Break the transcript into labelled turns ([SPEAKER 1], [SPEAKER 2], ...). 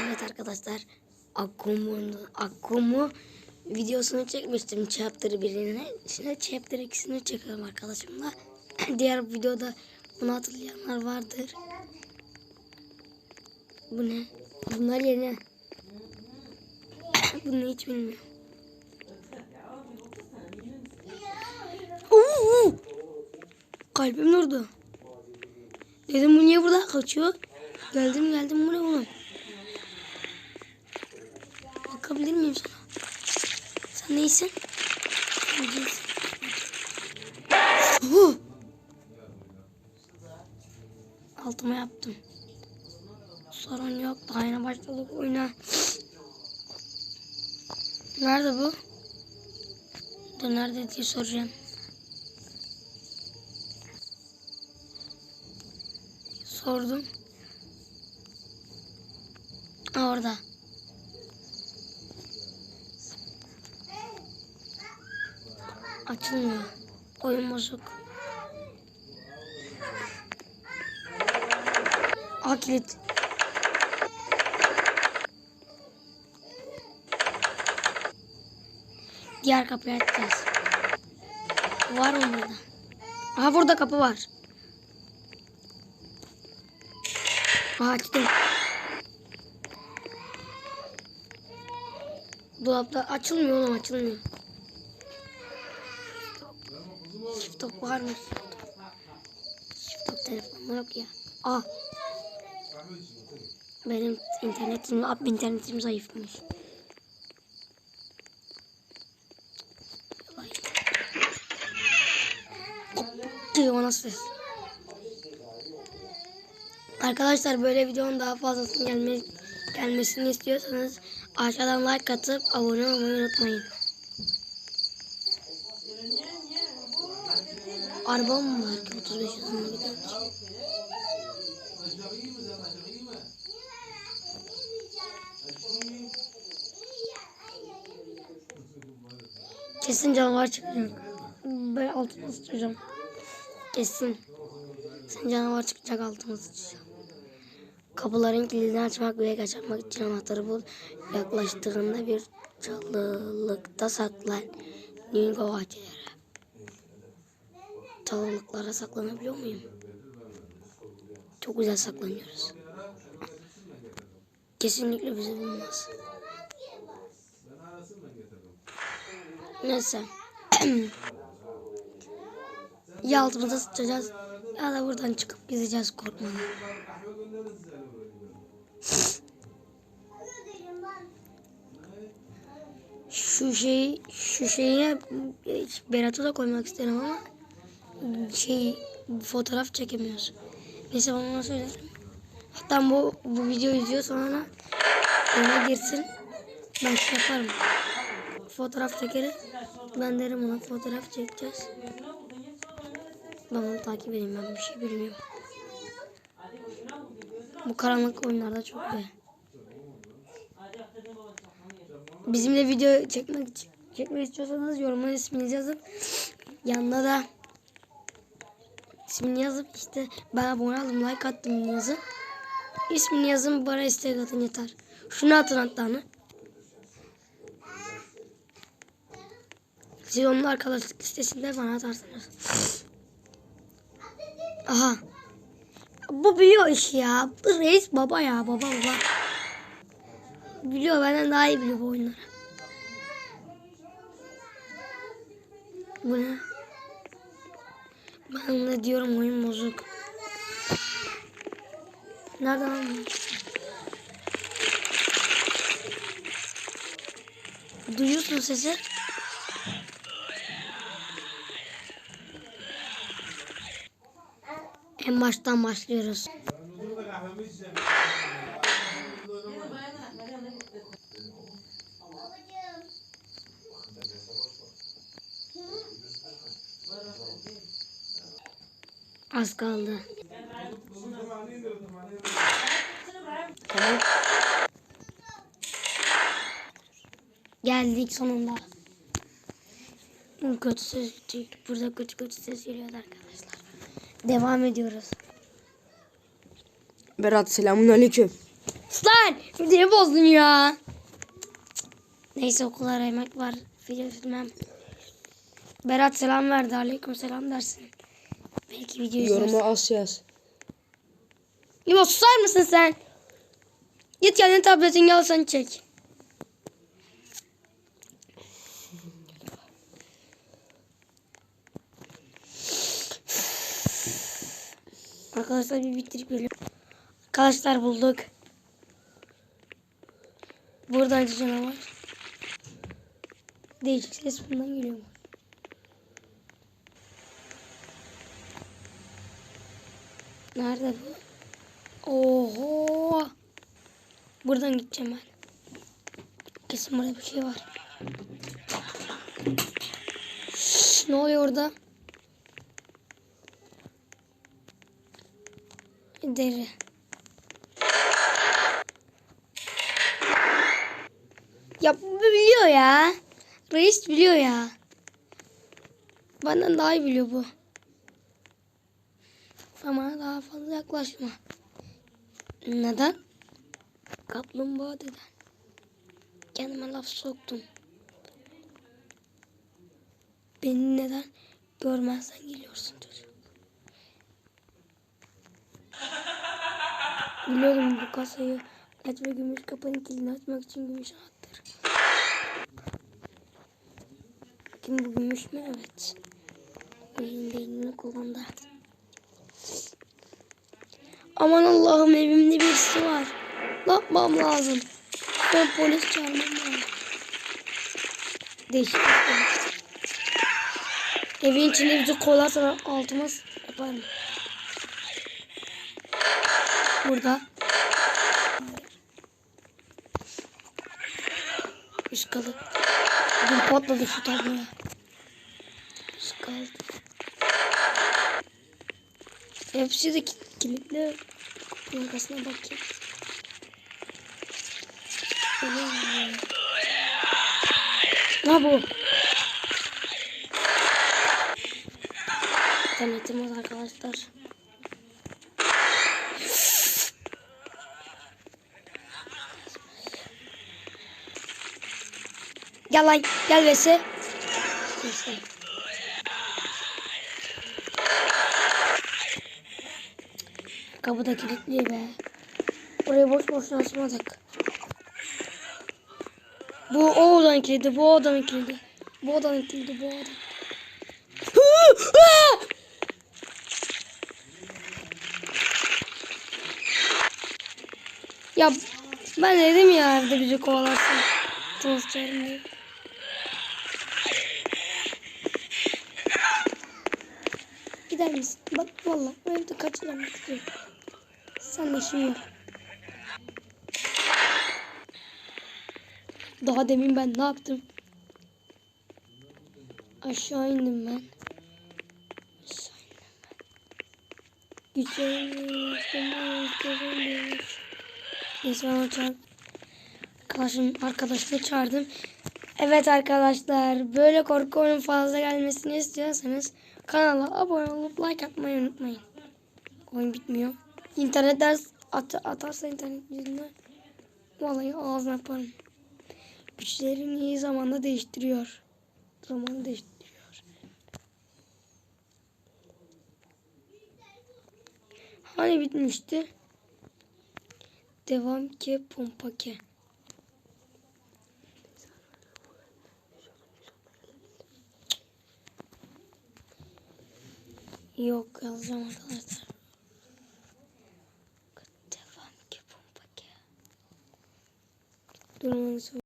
[SPEAKER 1] Evet arkadaşlar Akkumu, Akkumu videosunu çekmiştim chapter 1'ine. Şimdi chapter 2'sini çekiyorum arkadaşımla. Diğer videoda bunu hatırlayanlar vardır. Bu ne? Bunlar yeni. Bunu hiç bilmiyorum. Kalbim durdu. Dedim bu niye burada kaçıyor? Geldim geldim bu ne oğlum? Bakabilir miyim sana? Sen neysin? Altıma yaptım. Sorun yok. Daha yeni başladık oyuna. Nerede bu? Dur nerede diye soracağım. Sordum. Orada. Açılmıyor. Oyun bozuk. Aa kilit. Diğer kapıyı açacağız. Var mı burada? Aha burada kapı var. Aha açtım. Dolapta açılmıyor oğlum açılmıyor. Top var mı? Top telefonum yok ya. Aa. Benim internetim, ab internetim zayıfmış. Diyor o nasıl ses? Arkadaşlar böyle videonun daha fazlasının gelme, gelmesini istiyorsanız aşağıdan like atıp abone olmayı unutmayın. Arabam mı var ki 35 hızında gidiyor ki? Kesin canavar çıkacak. Ben altıma sıçacağım. Kesin. Sen canavar çıkacak altıma sıçacağım. Kapıların kilidini açmak ve kaçırmak için anahtarı bul. Yaklaştığında bir çalılıkta saklan. Ningo ağaçları. Çalılıklara saklanabiliyor muyum? Çok güzel saklanıyoruz. Kesinlikle bizi bulmaz. Neyse. ya altımıza sıçacağız ya da buradan çıkıp gideceğiz korkmadan. Şu şeyi şu şeye Berat'ı da koymak isterim ama şey fotoğraf çekemiyoruz. Neyse ben ona söylerim. Hatta bu bu videoyu izliyor sonra ona girsin. Ben şey yaparım. Fotoğraf çekeriz. Ben derim ona fotoğraf çekeceğiz. Ben onu takip edeyim ben bir şey bilmiyorum. Bu karanlık oyunlarda çok iyi. Bizimle video çekmek çekmek istiyorsanız yoruma isminizi yazıp yanına da ismini yazıp işte ben abone oldum like attım yazın. İsmini yazın bana istek atın yeter. Şunu atın hani. Siz onun arkadaşlık listesinde bana atarsınız. Aha. Bu biliyor iş ya. Bu reis baba ya baba baba. Biliyor benden daha iyi biliyor bu oyunları. Bu ne? Ben de diyorum oyun bozuk. Nereden? Duyuyorsun sesi? En baştan başlıyoruz. Az kaldı. Tamam. Geldik sonunda. Kötü ses burada kötü kötü ses geliyordu arkadaşlar. Devam ediyoruz.
[SPEAKER 2] Berat selamun aleyküm.
[SPEAKER 1] Lan videoyu bozdun ya. Neyse okullar yemek var. Video filmem. Berat selam verdi. Aleyküm selam dersin. Belki video izlersin.
[SPEAKER 2] Yoruma az yaz.
[SPEAKER 1] Limo susar mısın sen? Git kendin tabletini al sen çek. Arkadaşlar bir bitirip geliyorum. Arkadaşlar bulduk. Buradaydı canavar. Değişik ses bundan geliyor. mu? Nerede bu? Oho. Buradan gideceğim ben. Kesin burada bir şey var. Şşş, ne oluyor orada? Deri. Ya biliyor ya. Reis biliyor ya. Benden daha iyi biliyor bu. Ama daha fazla yaklaşma. Neden? Kaplumbağa deden. Kendime laf soktum. Beni neden görmezden geliyorsun çocuk? Biliyorum bu kasayı aç ve gümüş kapının kilidini açmak için gümüş anahtar. Kim bu gümüş mü? Evet. Benim beynini kullandı. Aman Allah'ım evimde birisi var. Ne yapmam lazım? Ben polis çağırmam lazım. Değişik. Evin içinde bizi kolarsa altıma yaparım. Burada. Üst kalı. Dün patladı şu tabloya. Üst kaldı. Hepsi de ki- kilitli. Arkasına bakayım. Ne bu? Var arkadaşlar. Gel lan gel Vese. Neyse. Kapı da kilitli be. Orayı boş boşuna açmadık. Bu o odanın kilidi, bu odanın kilidi. Bu odanın kilidi, bu odanın. ya ben dedim ya evde bizi kovalarsın. Tanışacağım diye. Gider misin? Bak vallahi bu evde istiyorum. Sen de işin yok. Daha demin ben ne yaptım? Aşağı indim ben. Aşağı indim ben. Güçlenmiş. Neyse ben çağırdım. Arkadaşım, arkadaşımı çağırdım. Evet arkadaşlar böyle korku oyunun fazla gelmesini istiyorsanız kanala abone olup like atmayı unutmayın. Oyun bitmiyor. İnternet ders at atarsa internet yüzünden vallahi ağzına yaparım. Güçlerini iyi zamanda değiştiriyor. Zamanı değiştiriyor. Hani bitmişti? Devam ki pompa ki. Yok yazacağım arkadaşlar. Devam ki pompa ki. Durmanızı